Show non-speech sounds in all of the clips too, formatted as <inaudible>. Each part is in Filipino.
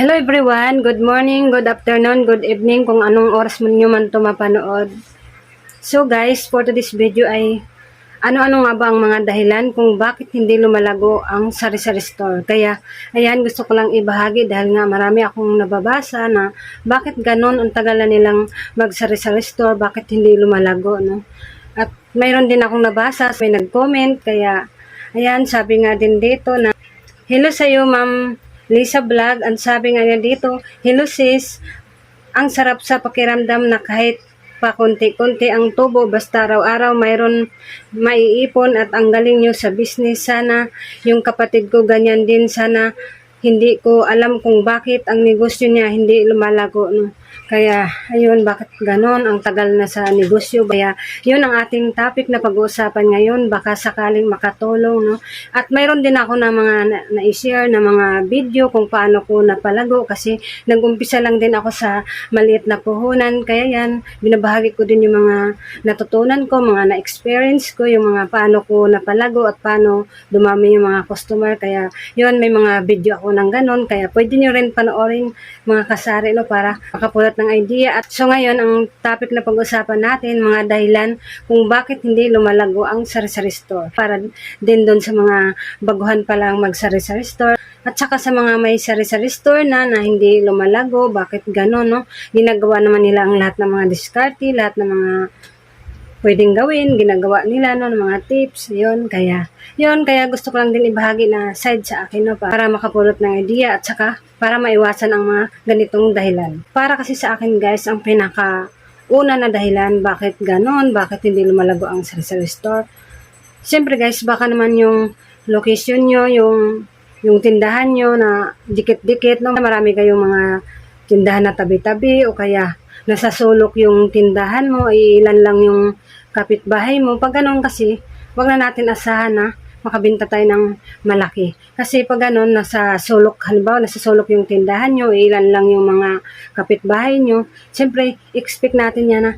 Hello everyone, good morning, good afternoon, good evening kung anong oras mo nyo man ito mapanood. So guys, for today's video ay ano-ano nga ba ang mga dahilan kung bakit hindi lumalago ang sari-sari store. Kaya ayan gusto ko lang ibahagi dahil nga marami akong nababasa na bakit ganon ang tagal na nilang mag-sari-sari store, bakit hindi lumalago. No? At mayroon din akong nabasa, may nag-comment, kaya ayan sabi nga din dito na Hello sa iyo, Ma'am Lisa Vlog. Ang sabi nga niya dito, Hello sis, ang sarap sa pakiramdam na kahit pa konti-konti ang tubo, basta araw-araw mayroon maiipon at ang galing nyo sa business. Sana yung kapatid ko ganyan din. Sana hindi ko alam kung bakit ang negosyo niya hindi lumalago. No? Kaya, ayun, bakit ganon? Ang tagal na sa negosyo. Kaya, yun ang ating topic na pag-uusapan ngayon. Baka sakaling makatulong, no? At mayroon din ako na mga na- na-share na mga video kung paano ko napalago kasi nag-umpisa lang din ako sa maliit na puhunan. Kaya yan, binabahagi ko din yung mga natutunan ko, mga na-experience ko, yung mga paano ko napalago at paano dumami yung mga customer. Kaya, yun, may mga video ako ng ganon. Kaya, pwede nyo rin panoorin mga kasari, no, para makapulat ng idea. At so ngayon, ang topic na pag-usapan natin, mga dahilan kung bakit hindi lumalago ang sari-sari store. Para din doon sa mga baguhan pa lang mag-sari-sari store. At saka sa mga may sari-sari store na na hindi lumalago, bakit gano'n, no? Ginagawa naman nila ang lahat ng mga diskarte, lahat ng mga pwedeng gawin, ginagawa nila no, ng mga tips, yun, kaya, yun, kaya gusto ko lang din ibahagi na side sa akin, no, para makapulot ng idea at saka para maiwasan ang mga ganitong dahilan. Para kasi sa akin guys, ang pinaka una na dahilan, bakit ganon, bakit hindi lumalago ang sari-sari store. Siyempre guys, baka naman yung location nyo, yung, yung tindahan nyo na dikit-dikit, no, marami kayong mga tindahan na tabi-tabi o kaya nasa sulok yung tindahan mo, ilan lang yung kapitbahay mo. Pag ganun kasi, wag na natin asahan na makabenta tayo ng malaki. Kasi pag ganun, nasa sulok, halimbawa, nasa sulok yung tindahan nyo, ilan lang yung mga kapitbahay nyo. Siyempre, expect natin yan na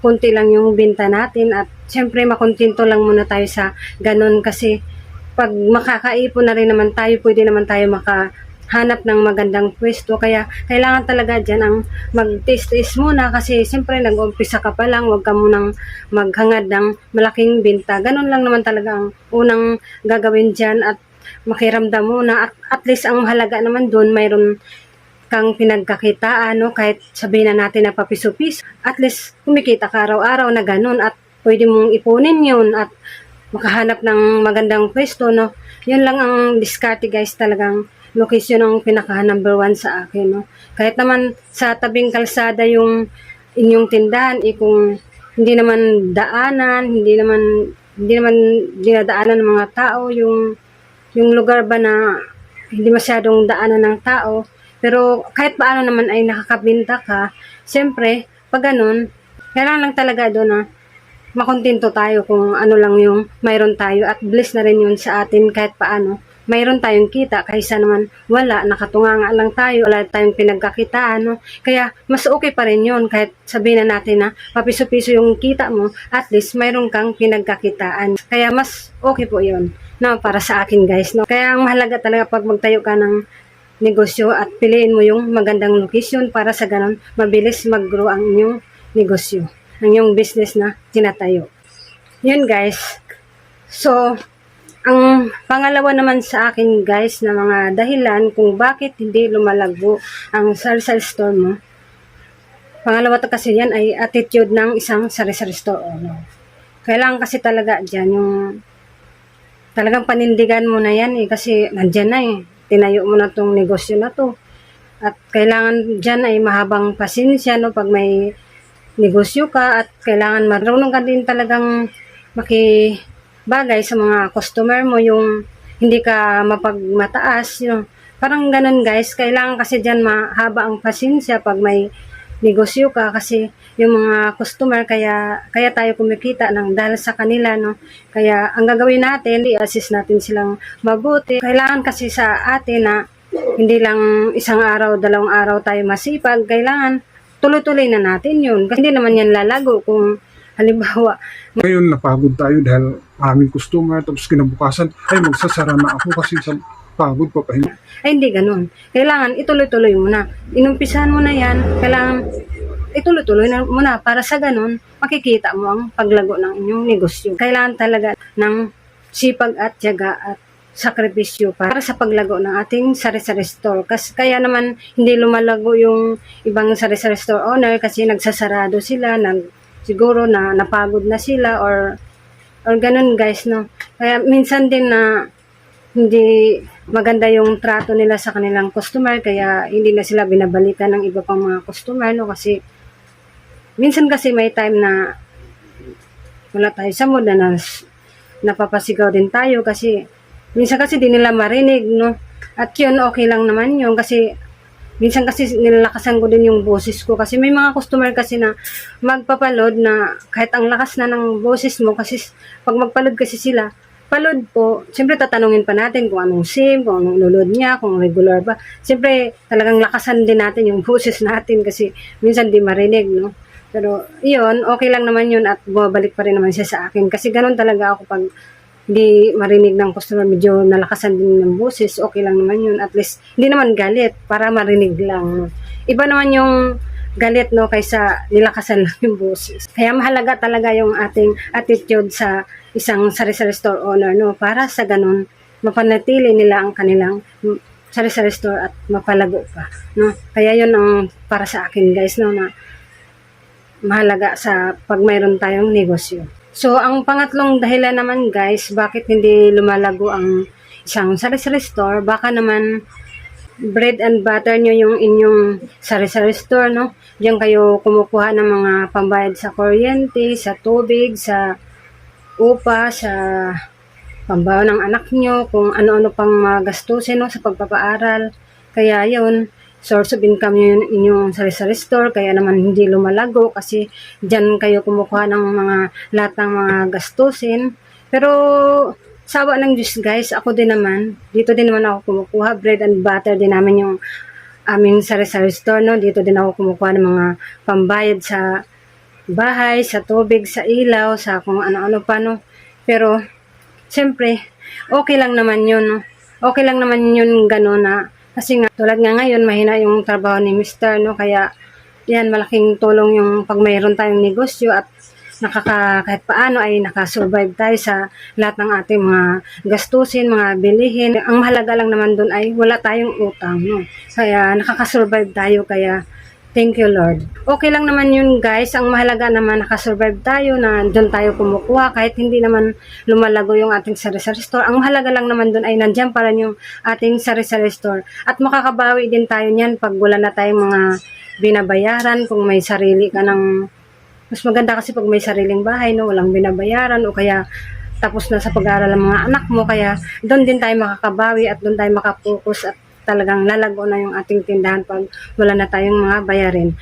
kunti lang yung binta natin at siyempre, makontento lang muna tayo sa ganun kasi pag makakaipon na rin naman tayo, pwede naman tayo maka hanap ng magandang pwesto. Kaya kailangan talaga dyan ang mag-taste-taste muna kasi siyempre nag-umpisa ka pa lang, huwag ka munang maghangad ng malaking binta. Ganun lang naman talaga ang unang gagawin dyan at makiramdam muna. At at least ang mahalaga naman doon, mayroon kang pinagkakitaan, no? kahit sabihin na natin na papiso-piso, at least kumikita ka araw-araw na ganun at pwede mong ipunin yun at makahanap ng magandang pwesto, no? Yun lang ang diskarte guys talagang location ang pinaka number one sa akin, no? Kahit naman sa tabing kalsada yung inyong tindahan, eh kung hindi naman daanan, hindi naman hindi naman dinadaanan ng mga tao yung yung lugar ba na hindi masyadong daanan ng tao, pero kahit paano naman ay nakakabinta ka, siyempre, pag ganun, kailangan lang talaga doon na makontento tayo kung ano lang yung mayroon tayo at bless na rin yun sa atin kahit paano mayroon tayong kita kaysa naman wala, nakatunganga lang tayo, wala tayong pinagkakitaan, no? Kaya, mas okay pa rin yun, kahit sabihin na natin na papiso-piso yung kita mo, at least mayroon kang pinagkakitaan. Kaya, mas okay po yun, no? Para sa akin, guys, no? Kaya, ang mahalaga talaga pag magtayo ka ng negosyo at piliin mo yung magandang location para sa ganon, mabilis mag-grow ang inyong negosyo, ang inyong business na tinatayo. Yun, guys. So, ang pangalawa naman sa akin guys na mga dahilan kung bakit hindi lumalago ang sari-sari store mo. Pangalawa to kasi yan ay attitude ng isang sari-sari store owner. Kailangan kasi talaga dyan yung talagang panindigan mo na yan eh kasi nandyan na eh. Tinayo mo na tong negosyo na to. At kailangan dyan ay mahabang pasensya no pag may negosyo ka at kailangan marunong ka din talagang maki bagay sa mga customer mo yung hindi ka mapagmataas yung parang ganun guys. Kailangan kasi diyan mahaba ang pasensya pag may negosyo ka kasi yung mga customer kaya kaya tayo kumikita ng dahil sa kanila no? Kaya ang gagawin natin i-assist natin silang mabuti. Kailangan kasi sa atin na hindi lang isang araw dalawang araw tayo masipag. Kailangan tuloy-tuloy na natin yun. Kasi hindi naman yan lalago kung halimbawa Ngayon napagod tayo dahil aming customer tapos kinabukasan ay magsasara na ako kasi sa pagod, papahinga. Ay, hindi ganun. Kailangan ituloy-tuloy mo na. Inumpisahan mo na yan, kailangan ituloy-tuloy na mo na para sa ganun, makikita mo ang paglago ng inyong negosyo. Kailangan talaga ng sipag at tiyaga at sakripisyo para sa paglago ng ating sari-sari store. Kasi kaya naman hindi lumalago yung ibang sari-sari store owner kasi nagsasarado sila, nag, siguro na napagod na sila or or ganun guys no. Kaya minsan din na hindi maganda yung trato nila sa kanilang customer kaya hindi na sila binabalikan ng iba pang mga customer no kasi minsan kasi may time na wala tayo sa mood na nas, napapasigaw din tayo kasi minsan kasi di nila marinig no at yun okay lang naman yun kasi minsan kasi nilakasan ko din yung boses ko kasi may mga customer kasi na magpapalod na kahit ang lakas na ng boses mo kasi pag magpalod kasi sila palod po, siyempre tatanungin pa natin kung anong SIM, kung anong lulod niya, kung regular ba. Siyempre talagang lakasan din natin yung <laughs> boses natin kasi minsan di marinig, no? Pero yun, okay lang naman yun at bumabalik pa rin naman siya sa akin. Kasi ganun talaga ako pag di marinig ng customer, medyo nalakasan din ng boses, okay lang naman yun. At least, hindi naman galit, para marinig lang. Iba naman yung galit, no, kaysa nilakasan lang yung boses. Kaya mahalaga talaga yung ating attitude sa isang sari-sari store owner, no, para sa ganun, mapanatili nila ang kanilang sari-sari store at mapalago pa, no. Kaya yun ang para sa akin, guys, no, na mahalaga sa pag mayroon tayong negosyo. So, ang pangatlong dahilan naman guys, bakit hindi lumalago ang isang sari-sari store, baka naman bread and butter nyo yung inyong sari-sari store, no? Diyan kayo kumukuha ng mga pambayad sa kuryente, sa tubig, sa upa, sa pambaon ng anak nyo, kung ano-ano pang mga gastusin no, sa pagpapaaral. Kaya yun, source of income yung inyong sari-sari store, kaya naman hindi lumalago kasi dyan kayo kumukuha ng mga lahat ng mga gastusin. Pero sawa ng Diyos guys, ako din naman, dito din naman ako kumukuha, bread and butter din namin yung aming sari-sari store, no? Dito din ako kumukuha ng mga pambayad sa bahay, sa tubig, sa ilaw, sa kung ano-ano pa, no? Pero, siyempre, okay lang naman yun, no? Okay lang naman yun gano'n na, kasi nga, tulad nga ngayon, mahina yung trabaho ni Mr. no? Kaya, yan, malaking tulong yung pag mayroon tayong negosyo at nakaka, kahit paano ay nakasurvive tayo sa lahat ng ating mga gastusin, mga bilihin. Ang mahalaga lang naman doon ay wala tayong utang, no? Kaya nakakasurvive tayo, kaya thank you Lord. Okay lang naman yun guys, ang mahalaga naman nakasurvive tayo na doon tayo kumukuha kahit hindi naman lumalago yung ating sari-sari store. Ang mahalaga lang naman doon ay nandiyan pa rin yung ating sari-sari store. At makakabawi din tayo niyan pag wala na tayong mga binabayaran, kung may sarili ka ng mas maganda kasi pag may sariling bahay, no, walang binabayaran o kaya tapos na sa pag-aaral ng mga anak mo, kaya doon din tayo makakabawi at doon tayo makapokus at talagang lalago na yung ating tindahan pag wala na tayong mga bayarin.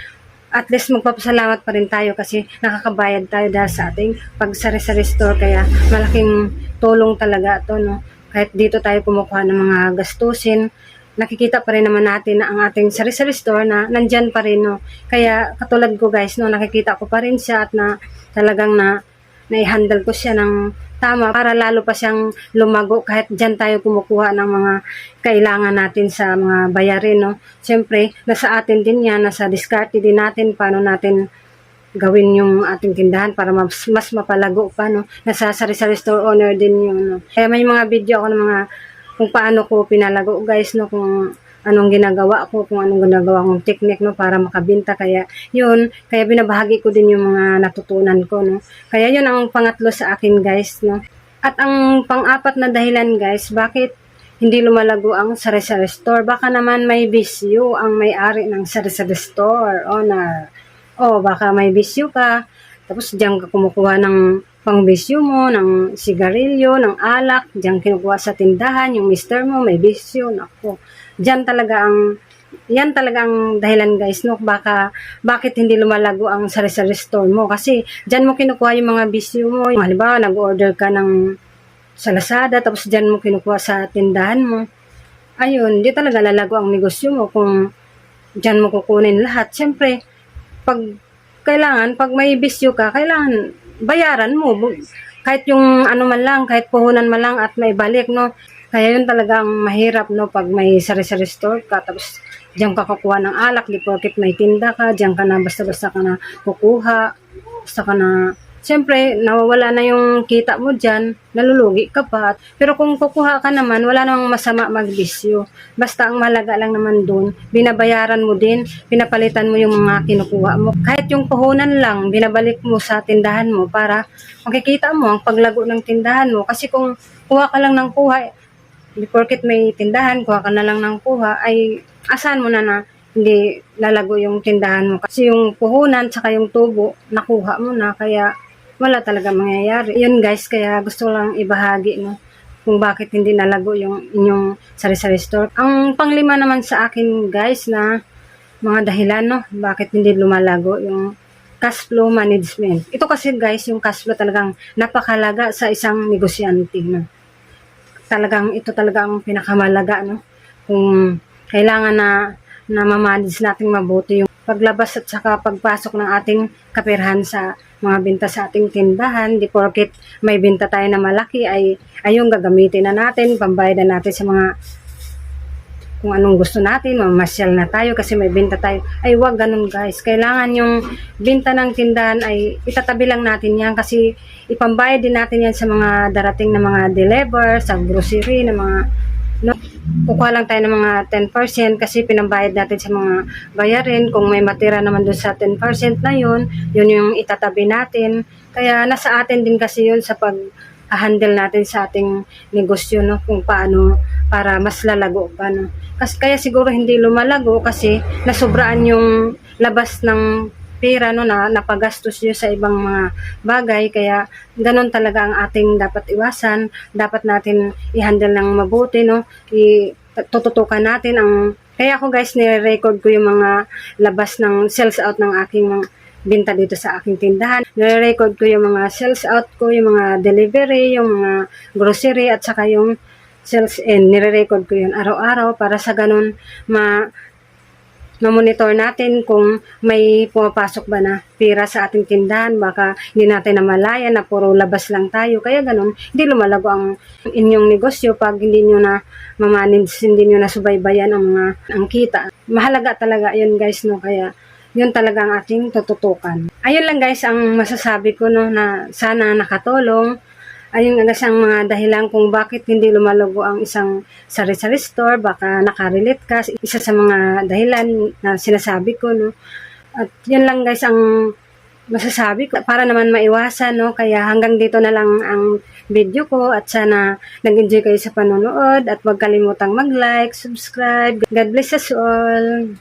At least magpapasalamat pa rin tayo kasi nakakabayad tayo dahil sa ating pagsari-sari store kaya malaking tulong talaga to no. Kahit dito tayo kumukuha ng mga gastusin, nakikita pa rin naman natin na ang ating sari-sari store na nandyan pa rin, no. Kaya katulad ko guys, no, nakikita ko pa rin siya at na talagang na nai-handle ko siya ng tama para lalo pa siyang lumago kahit dyan tayo kumukuha ng mga kailangan natin sa mga bayarin, no. Siyempre, nasa atin din yan, nasa diskarte din natin paano natin gawin yung ating tindahan para mas, mas mapalago pa, no. Nasa sari-sari store owner din yun, no. Kaya may mga video ako ng mga kung paano ko pinalago guys no kung anong ginagawa ko kung anong ginagawa kong technique no para makabenta kaya yun kaya binabahagi ko din yung mga natutunan ko no. Kaya yun ang pangatlo sa akin guys no. At ang pang-apat na dahilan guys bakit hindi lumalago ang sari-sari store? Baka naman may bisyo ang may-ari ng sari-sari store owner. O baka may bisyo ka tapos diyan ka kumukuha ng pangbisyo mo, ng sigarilyo, ng alak, diyan kinukuha sa tindahan, yung mister mo, may bisyo, nako. Diyan talaga ang, yan talaga ang dahilan guys, no, baka, bakit hindi lumalago ang sari-sari store mo, kasi diyan mo kinukuha yung mga bisyo mo, halimbawa, nag-order ka ng sa Lazada, tapos diyan mo kinukuha sa tindahan mo, ayun, di talaga lalago ang negosyo mo kung diyan mo kukunin lahat. Siyempre, pag kailangan, pag may bisyo ka, kailangan bayaran mo. Kahit yung ano man lang, kahit puhunan man lang at may balik, no? Kaya yun talaga ang mahirap, no, pag may sari-sari store ka, tapos diyan ka kukuha ng alak, di porket may tinda ka, diyan ka na basta-basta ka na kukuha, basta ka na, siyempre, nawawala na yung kita mo diyan, nalulugi ka pa. Pero kung kukuha ka naman, wala namang masama magbisyo. Basta ang malaga lang naman dun, binabayaran mo din, pinapalitan mo yung mga kinukuha mo. Kahit yung puhunan lang, binabalik mo sa tindahan mo para makikita mo ang paglago ng tindahan mo. Kasi kung kuha ka lang ng kuha, porket may tindahan, kuha ka na lang ng kuha, ay asan mo na na hindi lalago yung tindahan mo. Kasi yung puhunan, tsaka yung tubo, nakuha mo na, kaya wala talaga mangyayari. Yun guys, kaya gusto lang ibahagi, no, kung bakit hindi nalago yung inyong sari-sari store. Ang panglima naman sa akin guys na mga dahilan, no, bakit hindi lumalago yung cash flow management. Ito kasi guys, yung cash flow talagang napakalaga sa isang negosyante, no talagang ito talaga ang pinakamalaga no? Kung kailangan na na mamanage natin mabuti yung paglabas at saka pagpasok ng ating kapirhan sa mga binta sa ating tindahan. Di porket may binta tayo na malaki ay ayong gagamitin na natin pambayad na natin sa mga kung anong gusto natin, mamasyal na tayo kasi may binta tayo. Ay, wag ganun guys. Kailangan yung binta ng tindahan ay itatabi lang natin yan kasi ipambayad din natin yan sa mga darating na mga deliver, sa grocery, na mga no, kukuha lang tayo ng mga 10% kasi pinambayad natin sa mga bayarin. Kung may matira naman doon sa 10% na yun, yun yung itatabi natin. Kaya nasa atin din kasi yun sa pag handle natin sa ating negosyo no? Kung paano para mas lalago pa no? Kasi kaya siguro hindi lumalago kasi nasobraan yung labas ng pera no? Na napagastos nyo sa ibang mga bagay. Kaya ganun talaga ang ating dapat iwasan. Dapat natin i-handle ng mabuti no? I, tututukan natin ang kaya ako guys nire-record ko yung mga labas ng sales out ng aking mga binta dito sa aking tindahan. Nire-record ko yung mga sales out ko, yung mga delivery, yung mga grocery at saka yung sales in. Nire-record ko yun araw-araw para sa ganun ma ma-monitor natin kung may pumapasok ba na pira sa ating tindahan. Baka hindi natin namalayan na puro labas lang tayo. Kaya ganun, hindi lumalago ang inyong negosyo pag hindi nyo na mamanage, hindi nyo na subaybayan ang mga ang kita. Mahalaga talaga yun guys, no? Kaya yun talaga ang ating tututukan. Ayun lang guys ang masasabi ko no na sana nakatulong. Ayun nga ang mga dahilan kung bakit hindi lumalago ang isang sari-sari store. Baka nakarelate ka. Isa sa mga dahilan na sinasabi ko. No? At yun lang guys ang masasabi ko para naman maiwasan. No? Kaya hanggang dito na lang ang video ko at sana nag-enjoy kayo sa panonood at huwag kalimutang mag-like, subscribe. God bless us all.